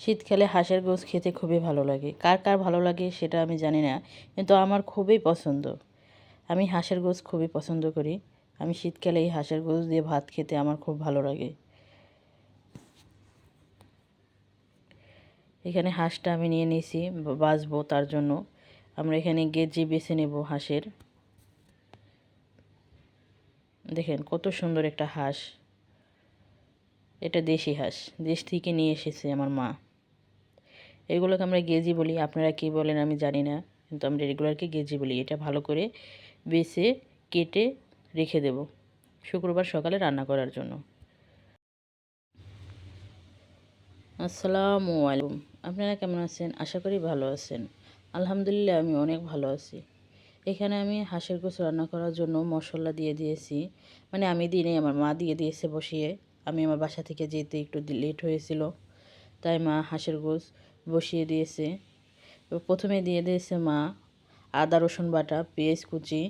শীতকালে হাঁসের গোস খেতে খুবই ভালো লাগে। কার কার ভালো লাগে সেটা আমি জানি না, কিন্তু আমার খুবই পছন্দ। আমি হাঁসের গোস খুবই পছন্দ করি। আমি শীতকালে এই হাঁসের গোস দিয়ে ভাত খেতে আমার খুব ভালো লাগে। এখানে হাঁসটা আমি নিয়ে নিয়েছি বাজবো তার জন্য। আমরা এখানে গেজি বেছে নেব হাঁসের। দেখেন কত সুন্দর একটা হাঁস। এটা দেশি হাঁস। দেশ থেকে নিয়ে এসেছে আমার মা। এগুলোকে আমরা গেজি বলি। আপনারা কী বলেন আমি জানি না। কিন্তু আমরা রেগুলারকে গেজি বলি। এটা ভালো করে বেছে, কেটে রেখে দেব শুক্রবার সকালে রান্না করার জন্য। আসসালামু আলাইকুম। আপনারা কেমন আছেন? আশা করি ভালো আছেন। আলহামদুলিল্লাহ আমি অনেক ভালো আছি। এখানে আমি হাঁসের গোছ রান্না করার জন্য মশলা দিয়ে দিয়েছি। মানে আমি দিনে আমার মা দিয়ে দিয়েছে বসিয়ে। আমি আমার বাসা থেকে যেতে একটু লেট হয়েছিল। তাই মা হাঁসের গোছ বসিয়ে দিয়েছে। প্রথমে দিয়ে দিয়েছে মা, আদা, রসুন বাটা, পেঁয়াজ কুচি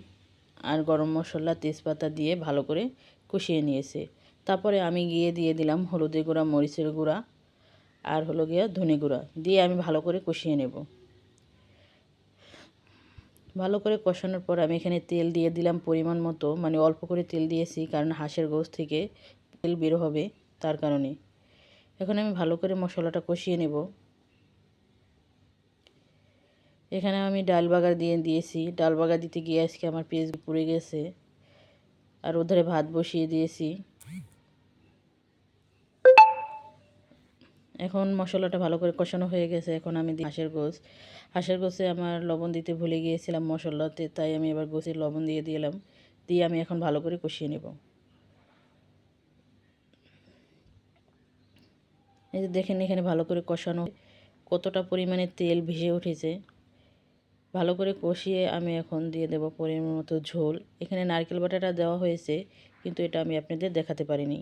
আর গরম মশলা, তেজপাতা দিয়ে ভালো করে কষিয়ে নিয়েছে। তারপরে আমি গিয়ে দিয়ে দিলাম হলুদের গুঁড়া, মরিচের গুঁড়া আর হলো গিয়া ধনে গুঁড়া। দিয়ে আমি ভালো করে কষিয়ে নেব। ভালো করে কষানোর পর আমি এখানে তেল দিয়ে দিলাম পরিমাণ মতো মানে অল্প করে তেল দিয়েছি কারণ হাঁসের গোস থেকে তেল বের হবে তার কারণে। এখন আমি ভালো করে মশলাটা কষিয়ে নেব। এখানে আমি ডাল বাগার দিয়ে দিয়েছি। ডাল বাগার দিতে গিয়ে আজকে আমার পেঁয়াজ পুড়ে গেছে। আর ওধারে ভাত বসিয়ে দিয়েছি। এখন মশলাটা ভালো করে কষানো হয়ে গেছে। এখন আমি হাঁসের গোস হাঁসের গোসে আমার লবণ দিতে ভুলে গিয়েছিলাম মশলাতে, তাই আমি এবার গোসে লবণ দিয়ে দিলাম। দিয়ে আমি এখন ভালো করে কষিয়ে নেব। এই যে দেখেন এখানে ভালো করে কষানো কতটা পরিমাণে তেল ভেসে উঠেছে। ভালো করে কষিয়ে আমি এখন দিয়ে দেব পরিমাণ মতো ঝোল। এখানে নারকেল বাটাটা দেওয়া হয়েছে, কিন্তু এটা আমি আপনাদের দেখাতে পারিনি।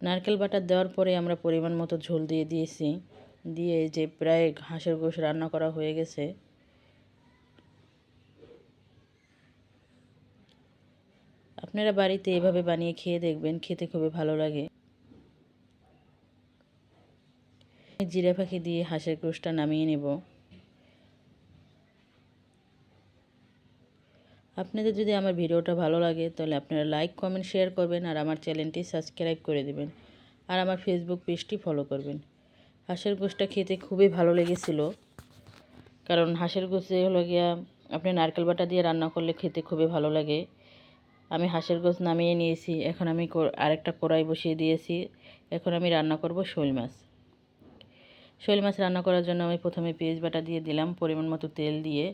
নারকেল বাটার দেওয়ার পরে আমরা পরিমাণ মতো ঝোল দিয়ে দিয়েছি। দিয়ে যে প্রায় ঘাসের গোশ রান্না করা হয়ে গেছে। আপনারা বাড়িতে এভাবে বানিয়ে খেয়ে দেখবেন, খেতে খুবই ভালো লাগে। জিরা পাখি দিয়ে হাঁসের গোশটা নামিয়ে নেব। আপনাদের যদি আমার ভিডিওটা ভালো লাগে, তাহলে আপনারা লাইক, কমেন্ট, শেয়ার করবেন আর আমার চ্যানেলটি সাবস্ক্রাইব করে দেবেন। আর আমার ফেসবুক পেজটি ফলো করবেন। হাঁসের গোশটা খেতে খুবই ভালো লেগেছিল। কারণ হাঁসের গোশে হলো গিয়া আপনি নারকেল বাটা দিয়ে রান্না করলে খেতে খুবই ভালো লাগে। আমি হাঁসের গোশ নামিয়ে নিয়েছি। এখন আমি আরেকটা কড়াই বসিয়ে দিয়েছি। এখন আমি রান্না করব শোল মাছ। শোল মাছ রান্না করার জন্য আমি প্রথমে পেঁয়াজ বাটা দিয়ে দিলাম, পরিমাণ মতো তেল দিয়ে।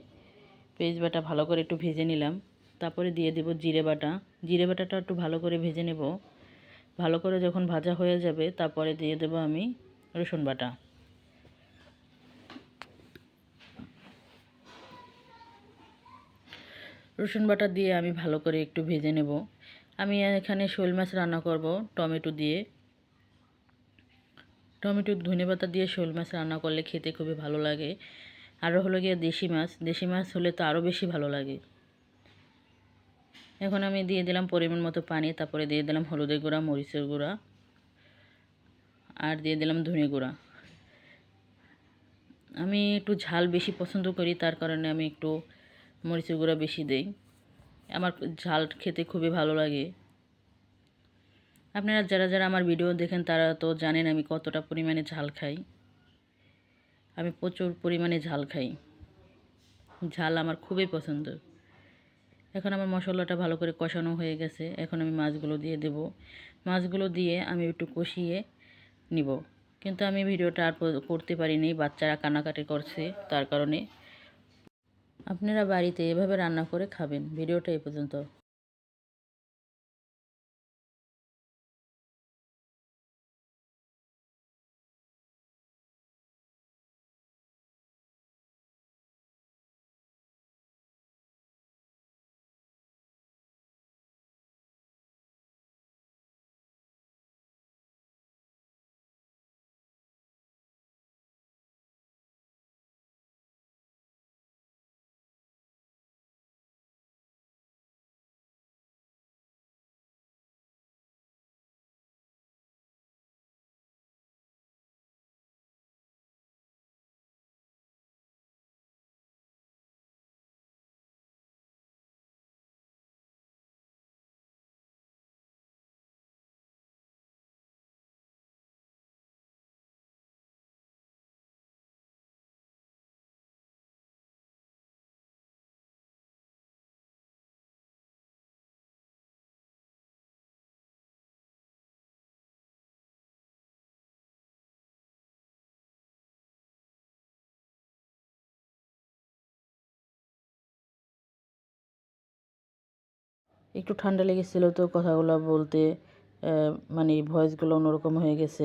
পেঁয়াজ বাটা ভালো করে একটু ভেজে নিলাম, তারপরে দিয়ে দেব জিরে বাটা। জিরে বাটাটা একটু ভালো করে ভেজে নেব। ভালো করে যখন ভাজা হয়ে যাবে, তারপরে দিয়ে দেব আমি রসুন বাটা। রসুন বাটা দিয়ে আমি ভালো করে একটু ভেজে নেব। আমি এখানে শোল মাছ রান্না করব টমেটো দিয়ে। টমেটো, ধনে পাতা দিয়ে শোল মাছ রান্না করলে খেতে খুবই ভালো লাগে। আরও হলো গিয়ে দেশি মাছ। দেশি মাছ হলে তো আরও বেশি ভালো লাগে। এখন আমি দিয়ে দিলাম পরিমাণ মতো পানি, তারপরে দিয়ে দিলাম হলুদের গুঁড়া, মরিচের গুঁড়া, আর দিয়ে দিলাম ধনে গুঁড়া। আমি একটু ঝাল বেশি পছন্দ করি, তার কারণে আমি একটু মরিচের গুঁড়া বেশি দেই। আমার ঝাল খেতে খুবই ভালো লাগে। আপনারা যারা যারা আমার ভিডিও দেখেন তারা তো জানেন আমি কতটা পরিমাণে ঝাল খাই। আমি প্রচুর পরিমাণে ঝাল খাই। ঝাল আমার খুবই পছন্দ। এখন আমার মশলাটা ভালো করে কষানো হয়ে গেছে। এখন আমি মাছগুলো দিয়ে দেব। মাছগুলো দিয়ে আমি একটু কষিয়ে নিব। কিন্তু আমি ভিডিওটা আর করতে পারিনি। বাচ্চারা কানাকাটি করছে তার কারণে। আপনারা বাড়িতে এভাবে রান্না করে খাবেন। ভিডিওটা এই পর্যন্ত। একটু ঠান্ডা লেগেছিলো তো কথাগুলো বলতে মানে ভয়েসগুলো অন্যরকম হয়ে গেছে।